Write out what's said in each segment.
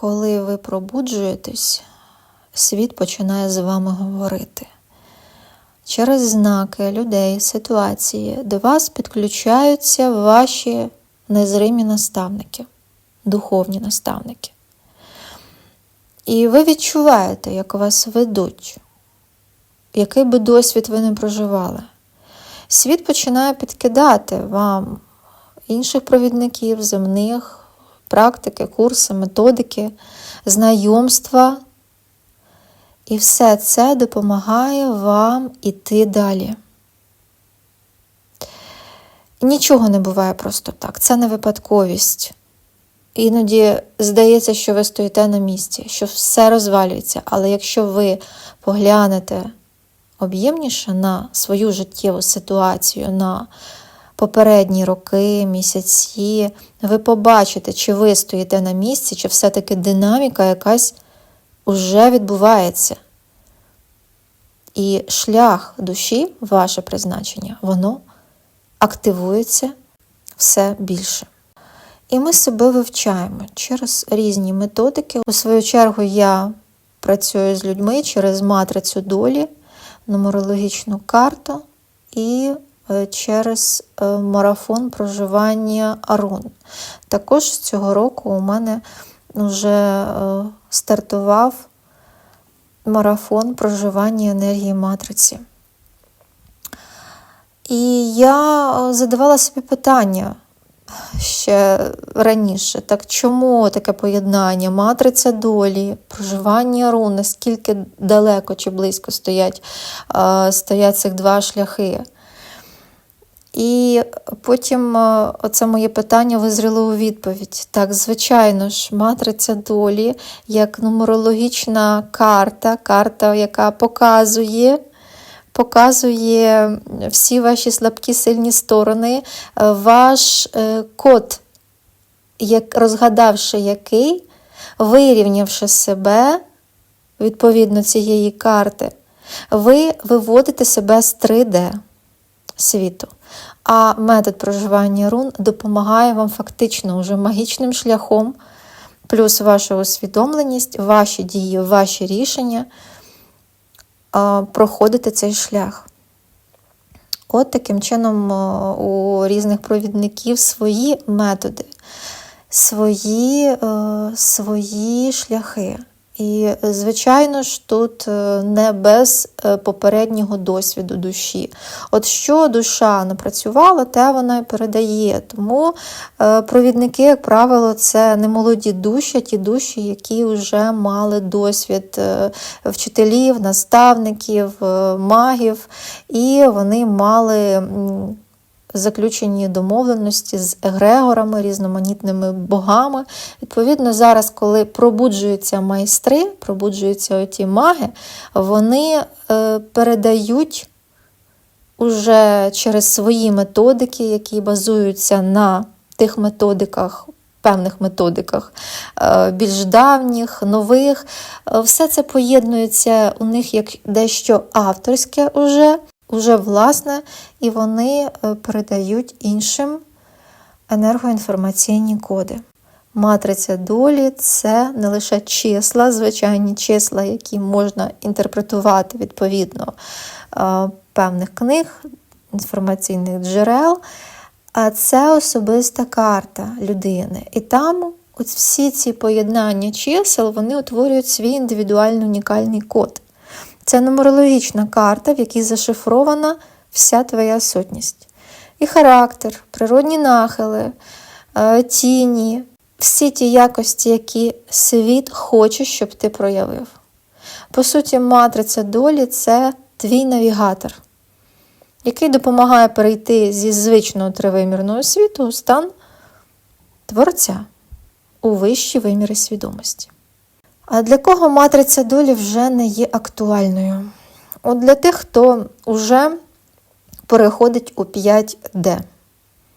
Коли ви пробуджуєтесь, світ починає з вами говорити. Через знаки людей, ситуації до вас підключаються ваші незримі наставники, духовні наставники. І ви відчуваєте, як вас ведуть, який би досвід ви не проживали. Світ починає підкидати вам інших провідників, земних, практики, курси, методики, знайомства. І все це допомагає вам іти далі. Нічого не буває просто так, це не випадковість. Іноді здається, що ви стоїте на місці, що все розвалюється. Але якщо ви поглянете об'ємніше на свою життєву ситуацію, на попередні роки, місяці, ви побачите, чи ви стоїте на місці, чи все-таки динаміка якась уже відбувається. І шлях душі, ваше призначення, воно активується все більше. І ми себе вивчаємо через різні методики. У свою чергу, я працюю з людьми через матрицю долі, нумерологічну карту і через е, марафон проживання Арун. Також цього року у мене вже е, стартував марафон проживання енергії матриці. І я задавала собі питання ще раніше, так чому таке поєднання? Матриця долі, проживання рун, наскільки далеко чи близько стоять, стоять цих два шляхи? І потім оце моє питання визріло у відповідь. Так, звичайно ж, матриця долі як нумерологічна карта, карта, яка показує. Показує всі ваші слабкі сильні сторони, ваш е, код, як, розгадавши який, вирівнявши себе відповідно цієї карти, ви виводите себе з 3D світу. А метод проживання рун допомагає вам фактично уже магічним шляхом, плюс ваша усвідомленість, ваші дії, ваші рішення проходити цей шлях. От таким чином у різних провідників свої методи, свої, е, свої шляхи. І, звичайно ж, тут е, не без е, попереднього досвіду душі. От що душа напрацювала, те вона і передає. Тому е, провідники, як правило, це не молоді душі, а ті душі, які вже мали досвід вчителів, наставників, магів, і вони мали заключені домовленості з егрегорами, різноманітними богами. Відповідно, зараз, коли пробуджуються майстри, пробуджуються оті маги, вони е, передають уже через свої методики, які базуються на тих методиках. Певних методиках, е, більш давніх, нових, е, все це поєднується у них як дещо авторське уже, уже власне, і вони е, передають іншим енергоінформаційні коди. Матриця долі це не лише числа, звичайні числа, які можна інтерпретувати відповідно е, певних книг, інформаційних джерел, а це особиста карта людини. І там от всі ці поєднання чисел вони утворюють свій індивідуальний унікальний код. Це нумерологічна карта, в якій зашифрована вся твоя сутність. І характер, природні нахили, е, тіні, всі ті якості, які світ хоче, щоб ти проявив. По суті, матриця долі це твій навігатор, який допомагає перейти зі звичного тривимірного світу у стан творця у вищі виміри свідомості. А для кого матриця долі вже не є актуальною? От для тих, хто вже переходить у 5D.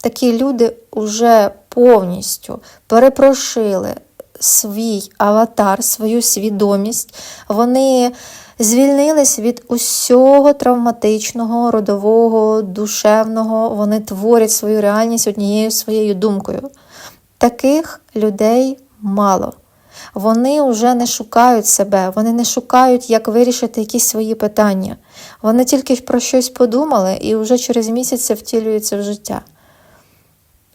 Такі люди вже повністю перепрошили свій аватар, свою свідомість. Вони звільнились від усього травматичного, родового, душевного. Вони творять свою реальність однією своєю думкою. Таких людей мало. Вони вже не шукають себе, вони не шукають, як вирішити якісь свої питання. Вони тільки про щось подумали і вже через місяць це втілюється в життя.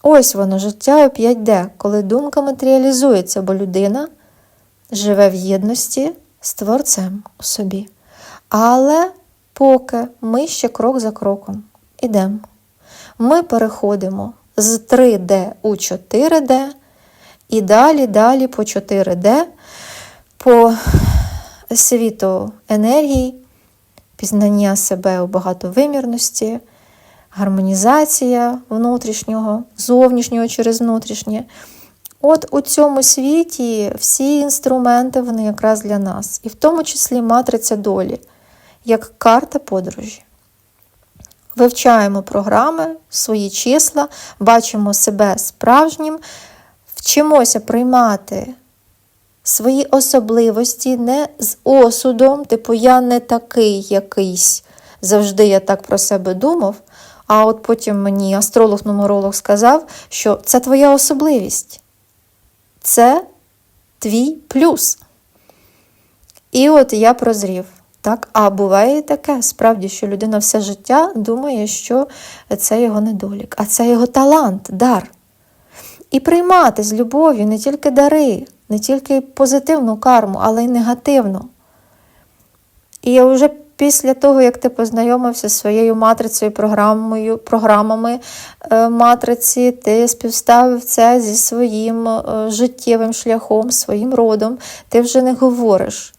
Ось воно, життя у 5D, коли думка матеріалізується, бо людина живе в єдності з творцем у собі. Але поки ми ще крок за кроком ідемо. Ми переходимо з 3D у 4D і далі, далі по 4D, по світу енергії, пізнання себе у багатовимірності, гармонізація внутрішнього, зовнішнього через внутрішнє. От у цьому світі всі інструменти вони якраз для нас, і в тому числі матриця долі, як карта подорожі. Вивчаємо програми, свої числа, бачимо себе справжнім, вчимося приймати свої особливості не з осудом, типу я не такий якийсь, завжди я так про себе думав. А от потім мені астролог-нумеролог сказав, що це твоя особливість, це твій плюс. І от я прозрів. Так, а буває і таке, справді, що людина все життя думає, що це його недолік, а це його талант, дар. І приймати з любов'ю не тільки дари, не тільки позитивну карму, але й негативну. І вже після того, як ти познайомився зі своєю матрицею, програмою, програмами е, матриці, ти співставив це зі своїм е, життєвим шляхом, своїм родом, ти вже не говориш.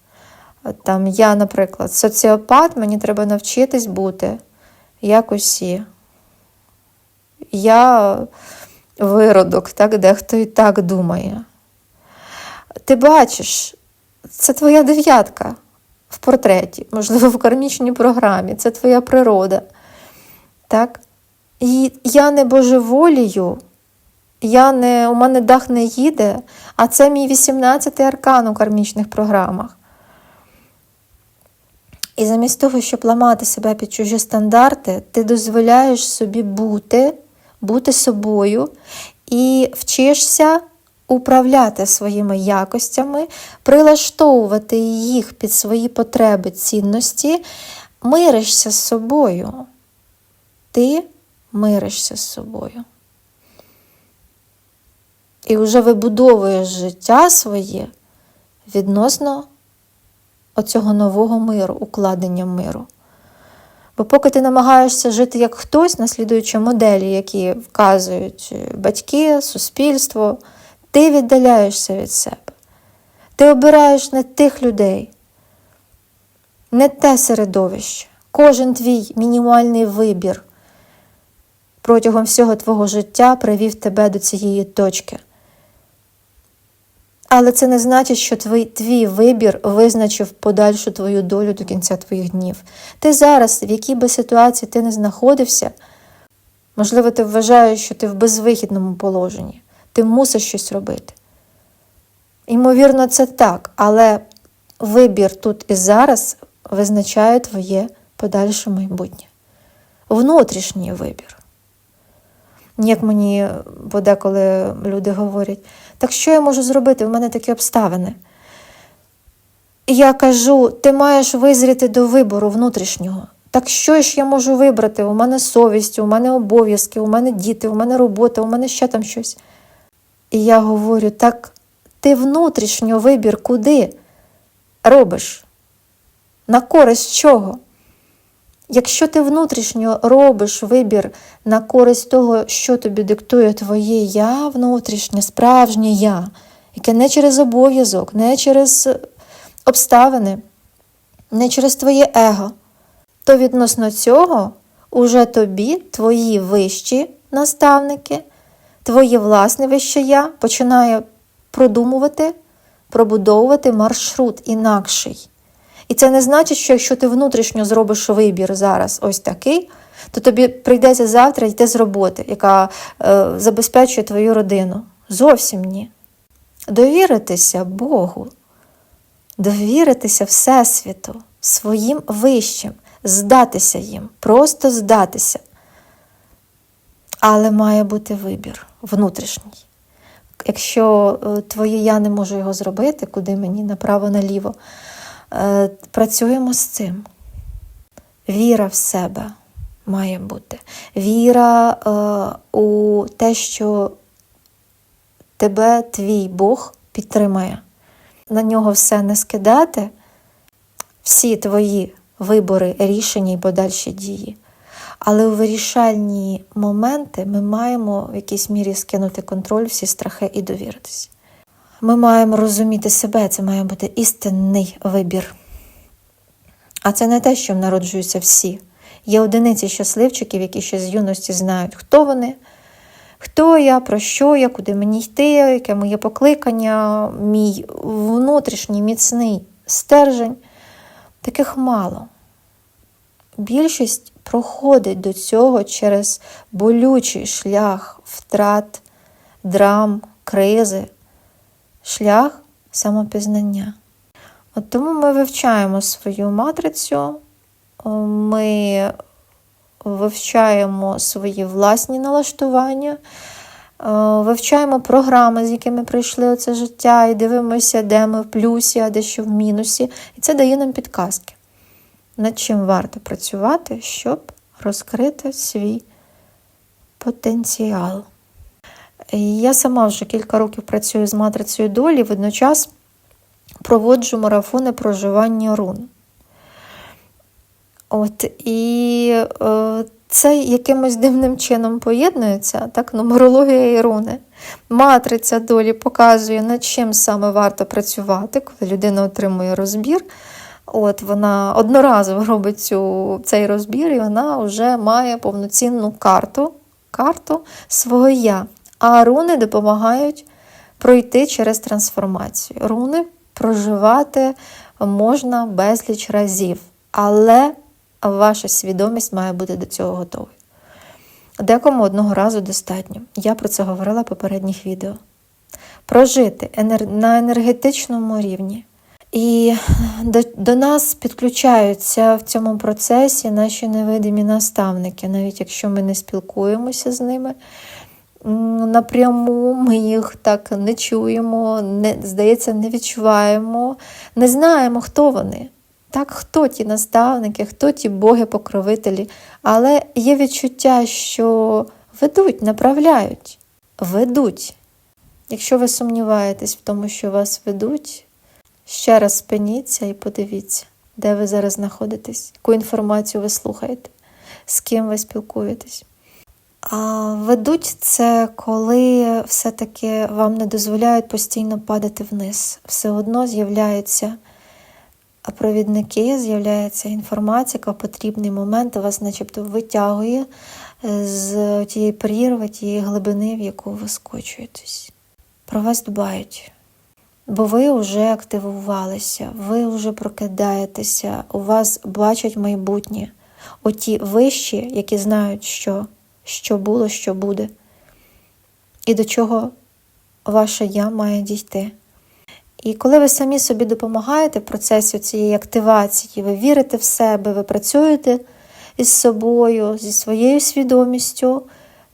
Там я, наприклад, соціопат, мені треба навчитись бути як усі. Я виродок, так, дехто і так думає. Ти бачиш, це твоя дев'ятка в портреті, можливо, в кармічній програмі, це твоя природа. Так? І я не божеволію, я не, у мене дах не їде, а це мій 18-й аркан у кармічних програмах. І замість того, щоб ламати себе під чужі стандарти, ти дозволяєш собі бути, бути собою і вчишся управляти своїми якостями, прилаштовувати їх під свої потреби, цінності, миришся з собою. Ти миришся з собою. І вже вибудовуєш життя своє відносно оцього нового миру, укладення миру. Бо поки ти намагаєшся жити як хтось, наслідуючи моделі, які вказують батьки, суспільство, ти віддаляєшся від себе. Ти обираєш не тих людей, не те середовище. Кожен твій мінімальний вибір протягом всього твого життя привів тебе до цієї точки. Але це не значить, що твій, твій вибір визначив подальшу твою долю до кінця твоїх днів. Ти зараз, в якій би ситуації ти не знаходився, можливо, ти вважаєш, що ти в безвихідному положенні, ти мусиш щось робити. Ймовірно, це так, але вибір тут і зараз визначає твоє подальше майбутнє. Внутрішній вибір. Як мені подеколи люди говорять, так що я можу зробити? У мене такі обставини. Я кажу: ти маєш визріти до вибору внутрішнього. Так що ж я можу вибрати? У мене совість, у мене обов'язки, у мене діти, у мене робота, у мене ще там щось. І я говорю: так ти внутрішньо вибір куди робиш? На користь чого? Якщо ти внутрішньо робиш вибір на користь того, що тобі диктує твоє я внутрішнє, справжнє я, яке не через обов'язок, не через обставини, не через твоє его, то відносно цього уже тобі, твої вищі наставники, твоє власне вище я починає продумувати, пробудовувати маршрут інакший. І це не значить, що якщо ти внутрішньо зробиш вибір зараз ось такий, то тобі прийдеться завтра йти з роботи, яка е, забезпечує твою родину. Зовсім ні. Довіритися Богу, довіритися Всесвіту, своїм вищим, здатися їм, просто здатися. Але має бути вибір внутрішній. Якщо е, твоє я не можу його зробити, куди мені направо-наліво, працюємо з цим. Віра в себе має бути. Віра е, у те, що тебе твій Бог підтримає. На нього все не скидати, всі твої вибори, рішення і подальші дії. Але у вирішальні моменти ми маємо в якійсь мірі скинути контроль, всі страхи і довіритися. Ми маємо розуміти себе, це має бути істинний вибір. А це не те, що народжуються всі. Є одиниці щасливчиків, які ще з юності знають, хто вони, хто я, про що я, куди мені йти, яке моє покликання, мій внутрішній міцний стержень. Таких мало. Більшість проходить до цього через болючий шлях втрат, драм, кризи, шлях самопізнання. От тому ми вивчаємо свою матрицю, ми вивчаємо свої власні налаштування, вивчаємо програми, з якими прийшли оце життя, і дивимося, де ми в плюсі, а де що в мінусі. І це дає нам підказки, над чим варто працювати, щоб розкрити свій потенціал. Я сама вже кілька років працюю з матрицею долі, водночас проводжу марафони проживання рун. От, І е, це якимось дивним чином поєднується, так, нумерологія і руни. Матриця долі показує, над чим саме варто працювати, коли людина отримує розбір. От Вона одноразово робить цю, цей розбір, і вона вже має повноцінну карту, карту свого я. А руни допомагають пройти через трансформацію. Руни проживати можна безліч разів, але ваша свідомість має бути до цього готовою. Декому одного разу достатньо. Я про це говорила в попередніх відео. Прожити на енергетичному рівні. І до, до нас підключаються в цьому процесі наші невидимі наставники, навіть якщо ми не спілкуємося з ними напряму, ми їх так не чуємо, не, здається, не відчуваємо, не знаємо, хто вони. Так, хто ті наставники, хто ті боги-покровителі, але є відчуття, що ведуть, направляють, ведуть. Якщо ви сумніваєтесь в тому, що вас ведуть, ще раз спиніться і подивіться, де ви зараз знаходитесь, яку інформацію ви слухаєте, з ким ви спілкуєтесь. Ведуть це, коли все-таки вам не дозволяють постійно падати вниз. Все одно з'являються провідники, з'являється інформація, яка в потрібний момент вас начебто витягує е, з тієї прірви, тієї глибини, в яку ви скочуєтесь. Про вас дбають. Бо ви вже активувалися, ви вже прокидаєтеся, у вас бачать майбутнє. Оті вищі, які знають, що що було, що буде, і до чого ваше я має дійти. І коли ви самі собі допомагаєте в процесі цієї активації, ви вірите в себе, ви працюєте із собою, зі своєю свідомістю,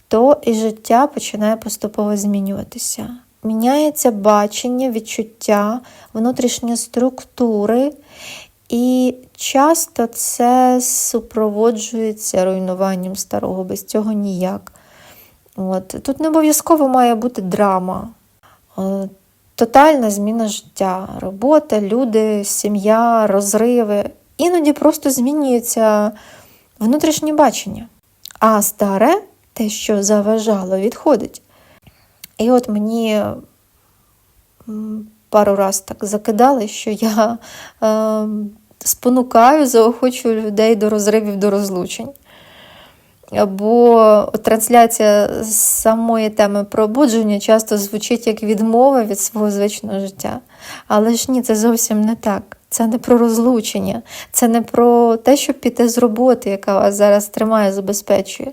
то і життя починає поступово змінюватися. Міняється бачення, відчуття, внутрішні структури, і часто це супроводжується руйнуванням старого, без цього ніяк. От. Тут не обов'язково має бути драма, тотальна зміна життя, робота, люди, сім'я, розриви. Іноді просто змінюється внутрішнє бачення. А старе, те, що заважало, відходить. І от мені пару раз так закидали, що я е, спонукаю, заохочую людей до розривів, до розлучень. Бо трансляція самої теми пробудження часто звучить як відмова від свого звичного життя. Але ж ні, це зовсім не так. Це не про розлучення, це не про те, щоб піти з роботи, яка вас зараз тримає, забезпечує.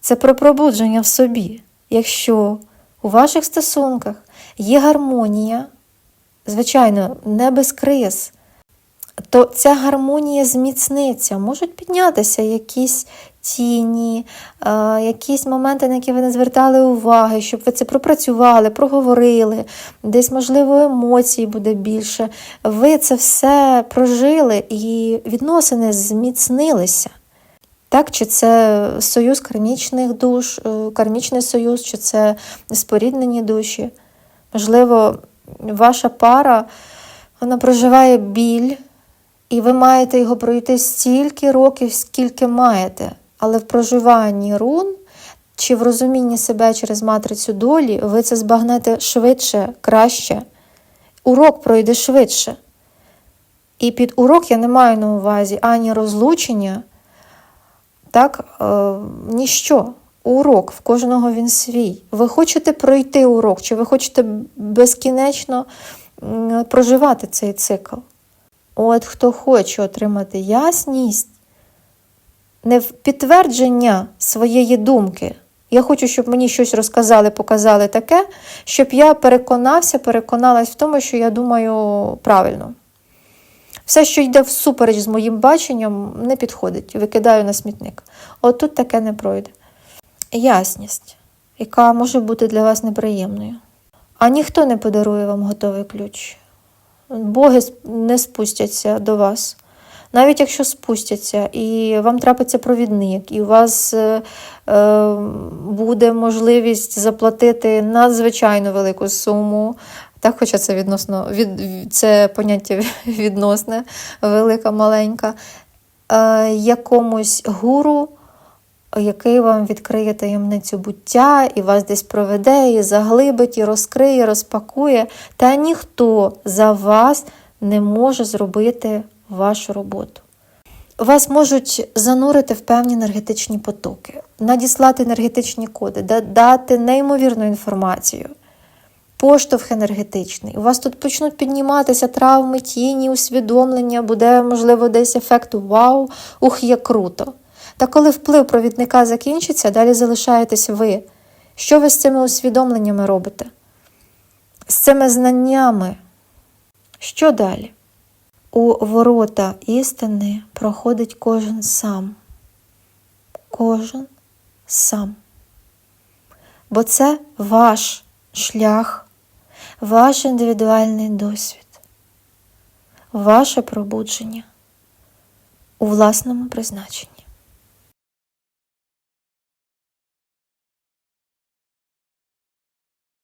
Це про пробудження в собі. Якщо у ваших стосунках є гармонія, звичайно, не без криз, то ця гармонія зміцниться, можуть піднятися якісь тіні, е, якісь моменти, на які ви не звертали уваги, щоб ви це пропрацювали, проговорили, десь, можливо, емоцій буде більше. Ви це все прожили і відносини зміцнилися. Так, чи це союз кармічних душ, е, кармічний союз, чи це споріднені душі. Можливо, ваша пара вона проживає біль, і ви маєте його пройти стільки років, скільки маєте. Але в проживанні рун чи в розумінні себе через матрицю долі ви це збагнете швидше, краще. Урок пройде швидше. І під урок я не маю на увазі ані розлучення, так, е, ніщо. Урок, в кожного він свій. Ви хочете пройти урок, чи ви хочете безкінечно проживати цей цикл? От хто хоче отримати ясність, не в підтвердження своєї думки. Я хочу, щоб мені щось розказали, показали таке, щоб я переконався, переконалась в тому, що я думаю правильно. Все, що йде всупереч з моїм баченням, не підходить. Викидаю на смітник. От тут таке не пройде. Ясність, яка може бути для вас неприємною. А ніхто не подарує вам готовий ключ. Боги не спустяться до вас. Навіть якщо спустяться, і вам трапиться провідник, і у вас е, е, буде можливість заплатити надзвичайно велику суму. Так, хоча це відносно від, це поняття відносне, велика, маленька, е, якомусь гуру, який вам відкриє таємницю буття, і вас десь проведе, і заглибить, і розкриє, розпакує. Та ніхто за вас не може зробити вашу роботу. Вас можуть занурити в певні енергетичні потоки, надіслати енергетичні коди, дати неймовірну інформацію, поштовх енергетичний. У вас тут почнуть підніматися травми, тіні, усвідомлення, буде, можливо, десь ефект вау, ух, як круто. Та коли вплив провідника закінчиться, далі залишаєтесь ви. Що ви з цими усвідомленнями робите? З цими знаннями? Що далі? У ворота істини проходить кожен сам. Кожен сам. Бо це ваш шлях, ваш індивідуальний досвід, ваше пробудження у власному призначенні.